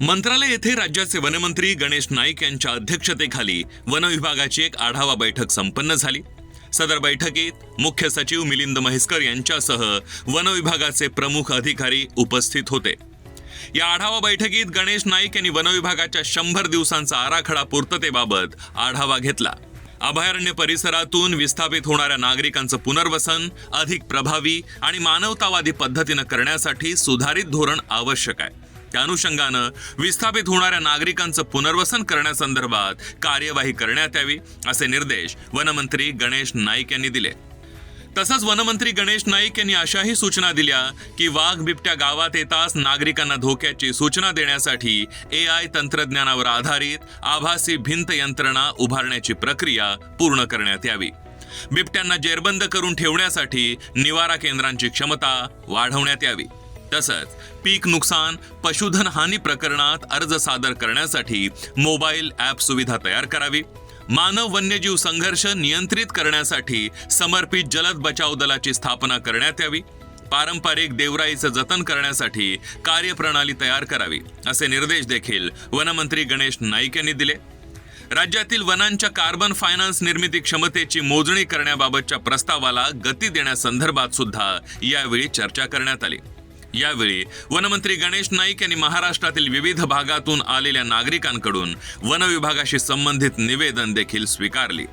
मंत्रालय येथे राज्याचे वनमंत्री गणेश नाईक यांच्या अध्यक्षतेखाली वन विभागाची एक आढावा बैठक संपन्न झाली. सदर बैठकीत मुख्य सचिव मिलिंद म्हैसकर यांच्यासह वन विभागाचे प्रमुख अधिकारी उपस्थित होते. या आढावा बैठकीत गणेश नाईक यांनी वन विभागाच्या शंभर दिवसांचा आराखडा पूर्ततेबाबत आढावा घेतला. अभयारण्य परिसरातून विस्थापित होणाऱ्या नागरिकांचं पुनर्वसन अधिक प्रभावी आणि मानवतावादी पद्धतीनं करण्यासाठी सुधारित धोरण आवश्यक आहे. त्या अनुषंगानं विस्थापित होणाऱ्या नागरिकांचं पुनर्वसन करण्यासंदर्भात कार्यवाही करण्यात यावी असे निर्देश वनमंत्री गणेश नाईक यांनी दिले. तसंच वनमंत्री गणेश नाईक यांनी अशाही सूचना दिल्या की वाघ बिबट्या गावात येताच नागरिकांना धोक्याची सूचना देण्यासाठी ए आय तंत्रज्ञानावर आधारित आभासी भिंत यंत्रणा उभारण्याची प्रक्रिया पूर्ण करण्यात यावी. बिबट्यांना जेरबंद करून ठेवण्यासाठी निवारा केंद्रांची क्षमता वाढवण्यात यावी. तसंच पीक नुकसान पशुधन हानी प्रकरणात अर्ज सादर करण्यासाठी मोबाईल ॲप सुविधा तयार करावी. मानव वन्यजीव संघर्ष नियंत्रित करण्यासाठी समर्पित जलद बचाव दलाची स्थापना करण्यात यावी. पारंपरिक देवराईचं जतन करण्यासाठी कार्यप्रणाली तयार करावी असे निर्देश देखील वनमंत्री गणेश नाईक यांनी दिले. राज्यातील वनांच्या कार्बन फायनान्स निर्मिती क्षमतेची मोजणी करण्याबाबतच्या प्रस्तावाला गती देण्यासंदर्भात सुद्धा यावेळी चर्चा करण्यात आली. यावेळी वनमंत्री गणेश नाईक यांनी महाराष्ट्रातील विविध भागातून आलेल्या नागरिकांकडून वन विभागाशी संबंधित निवेदन देखील स्वीकारली.